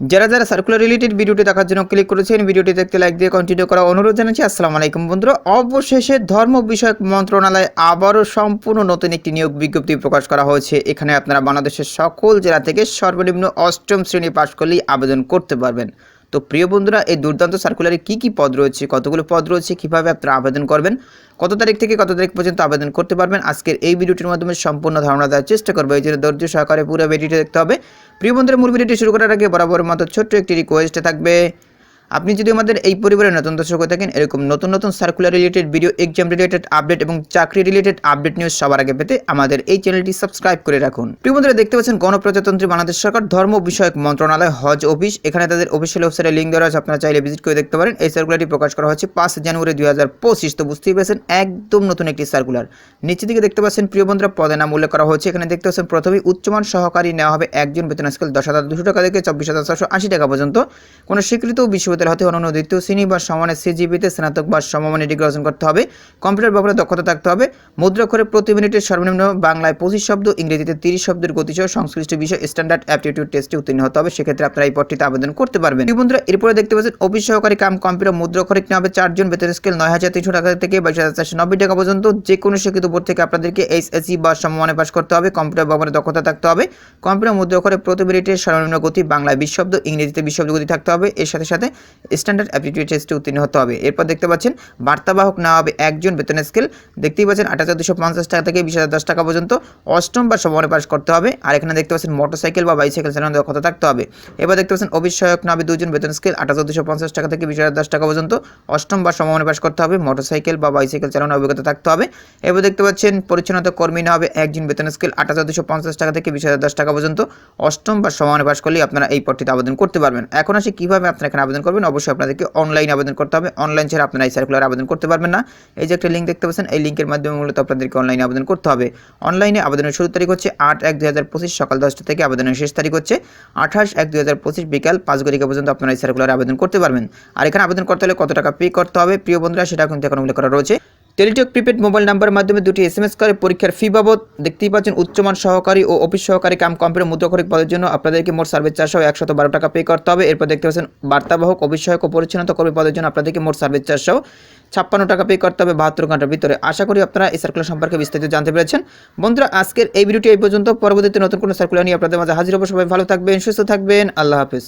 যারা যারা circular related ভিডিওটি দেখার জন্য ক্লিক করেছেন, ভিডিওটি দেখতে লাইক দিয়ে কন্টিনিউ করা অনুরোধ জানাচ্ছি। আসসালামু আলাইকুম বন্ধুরা। অবশেষে ধর্ম বিষয়ক মন্ত্রণালয় আবারও সম্পূর্ণ নতুন একটি নিয়োগ বিজ্ঞপ্তি প্রকাশ করা হয়েছে। এখানে আপনারা বাংলাদেশের সকল জেলা থেকে সর্বনিম্ন অষ্টম শ্রেণি পাশ করলেই আবেদন করতে পারবেন। তো প্রিয় বন্ধুরা, এই দুর্দান্ত সার্কুলারে কি কি পদ রয়েছে, কতগুলো পদ রয়েছে, কীভাবে আপনারা আবেদন করবেন, কত তারিখ থেকে কত তারিখ পর্যন্ত আবেদন করতে পারবেন, আজকের এই ভিডিওটির মাধ্যমে সম্পূর্ণ ধারণা দেওয়ার চেষ্টা করব। এই জন্য ধৈর্য সহকারে পুরো ভিডিওটি দেখতে হবে। প্রিয় বন্ধুরা, মূল ভিডিওটি শুরু করার আগে বরাবর মতো ছোট্ট একটি রিকোয়েস্টে থাকবে। আপনি যদি আমাদের এই পরিবারের নতুন দর্শক হয়ে থাকেন, এরকম নতুন নতুন circular related video exam related update এবং চাকরি রিলেটেড আপডেট নিউজ সবার আগে পেতে আমাদের এই চ্যানেলটি সাবস্ক্রাইব করে রাখুন। প্রিয় দেখতে পাচ্ছেন গণপ্রজাতন্ত্রী বাংলাদেশ সরকার ধর্ম বিষয়ক মন্ত্রণালয় হজ অফিস। এখানে তাদের অফিসিয়াল ওয়েবসাইটে লিঙ্ক দেওয়া আছে আপনারা চাইলে ভিজিট করে দেখতে পারেন। এই সার্কুলারটি প্রকাশ করা হচ্ছে পাঁচ জানুয়ারি দুই হাজার পঁচিশ, তো বুঝতেই পেরেছেন, একদম নতুন একটি সার্কুলার নিচের দিকে দেখতে পাচ্ছেন, প্রিয় বন্ধুরা পদে নাম উল্লেখ করা হয়েছে। এখানে দেখতে পাচ্ছেন, প্রথমেই উচ্চমান সহকারী নেওয়া হবে একজন বেতন স্কেল দশ হাজার দুশো টাকা থেকে চব্বিশ হাজার ছশো আশি টাকা পর্যন্ত। কোনো স্বীকৃত বিশ্ববিদ্যালয় হতে দ্বিতীয় শ্রেণি বা সমানের সিজিপিতে স্নাতক বা সমমানের ডিগ্রি অর্জন করতে হবে। কম্পিউটার ব্যবহারে দক্ষতা থাকতে হবে। মুদ্রাক্ষরে প্রতি মিনিটে সর্বনিম্ন বাংলায় পঁচিশ শব্দ, ইংরেজিতে তিরিশ শব্দের গতিসহ সংশ্লিষ্ট বিষয় স্ট্যান্ডার্ড অ্যাপটিটিউড টেস্টে উত্তীর্ণ হতে হবে। সেক্ষেত্রে আপনারা এই পদটিতে আবেদন করতে পারবেন। বন্ধুরা, এরপরে দেখতে পাচ্ছেন, অফিস সহকারী কাম কম্পিউটার মুদ্রাক্ষরিক হবে চারজন। বেতন স্কেল নয় হাজার তিনশো টাকা থেকে বাইশ হাজার চারশো নব্বই টাকা পর্যন্ত। যে কোনো শিক্ষিত বোর্ড থেকে আপনাদেরকে এইচএসসি বা সমমানে পাশ করতে হবে। কম্পিউটার ব্যবহারে দক্ষতা থাকতে হবে। কম্পিউটার মুদ্রাক্ষরে প্রতি মিনিটে সর্বনিম্ন গতি বাংলায় বিশ শব্দ, ইংরেজিতে বিশ শব্দ গতি থাকতে হবে। এর সাথে সাথে স্ট্যান্ডার্ড অ্যাপটিটিউড টেস্টে উত্তীর্ণ হতে হবে। এরপর দেখতে পাচ্ছেন, বার্তাবাহক নেওয়া হবে একজন বেতন স্কেল। দেখতেই পাচ্ছেন আট হাজার দুশো পঞ্চাশ টাকা থেকে বিশ হাজার দশ টাকা পর্যন্ত অষ্টম বা সমরে পাস করতে হবে। আর এখানে দেখতে পাচ্ছেন, মোটরসাইকেল বা বাইসাইকেল চালানোর দক্ষতা থাকতে হবে। এবার দেখতে পাচ্ছেন অবিষয়ক নেওয়া হবে দুজন বেতন স্কেল আট হাজার দুশো পঞ্চাশ টাকা থেকে বিশ হাজার দশ টাকা পর্যন্ত অষ্টম বা সমমানে পাস করতে হবে। মোটরসাইকেল বা বাইসাইকেল চালানোর অভিজ্ঞতা থাকতে হবে। এবার দেখতে পাচ্ছেন, পরিচ্ছন্নতা কর্মী না হবে একজন বেতন স্কেল আট হাজার দুশো পঞ্চাশ টাকা থেকে বিশ হাজার দশ টাকা পর্যন্ত অষ্টম বা সমানে পাস করলেই আপনারা এই পদটিতে আবেদন করতে পারবেন। এখন আসে, কীভাবে আপনারা এখানে আবেদন করবেন? অবশ্যই আপনাদেরকে অনলাইন আবেদন করতে হবে। অনলাইন ছাড়া আপনারা এই সার্কুলার আবেদন করতে পারবেন না। এই যে একটা লিঙ্ক দেখতে পাচ্ছেন, এই লিঙ্কের মাধ্যমে মূলত আপনাদেরকে অনলাইনে আবেদন করতে হবে। অনলাইনে আবেদনের শুরু তারিখ হচ্ছে আট এক দুই হাজার পঁচিশ, সকাল দশটা থেকে আবেদনের শেষ তারিখ হচ্ছে আঠাশ এক দুই হাজার পঁচিশ বিকাল পাঁচ ঘটিকা পর্যন্ত আপনারা এই সার্কুলার আবেদন করতে পারবেন। আর এখানে আবেদন করতে হলে কত টাকা পে করতে হবে? প্রিয় বন্ধুরা, সেটা কিন্তু এখন উল্লেখ করা রয়েছে। টেলিটক প্রিপেড মোবাইল নাম্বারের মাধ্যমে দুটি এসএমএস করে পরীক্ষার ফি বাবদ। দেখতেই পাচ্ছেন উচ্চমান সহকারী ও অফিস সহকারী কাম কম্পিউটার মুদ্রাক্ষরিক পদের জন্য আপনাদেরকে মোট সার্ভিস চারশো একশত বারো টাকা পে করতে হবে। এরপর দেখতে পাচ্ছেন, বার্তাবাহক অফিস সহায়ক ও পরিচ্ছন্নতা কর্মী পদের জন্য আপনাদেরকে মোট সার্ভিস চারশো ছাপ্পান্ন টাকা পে করতে হবে বাহাত্তর ঘণ্টার ভিতরে। আশা করি আপনারা এই সার্কুলার সম্পর্কে বিস্তারিত জানতে পেরেছেন। বন্ধুরা, আজকের এই ভিডিওটি এই পর্যন্ত। পরবর্তীতে নতুন কোনো সার্কুলার নিয়ে আপনাদের মাঝে হাজির হব। সবাই ভালো থাকবেন, সুস্থ থাকবেন। আল্লাহ হাফিজ।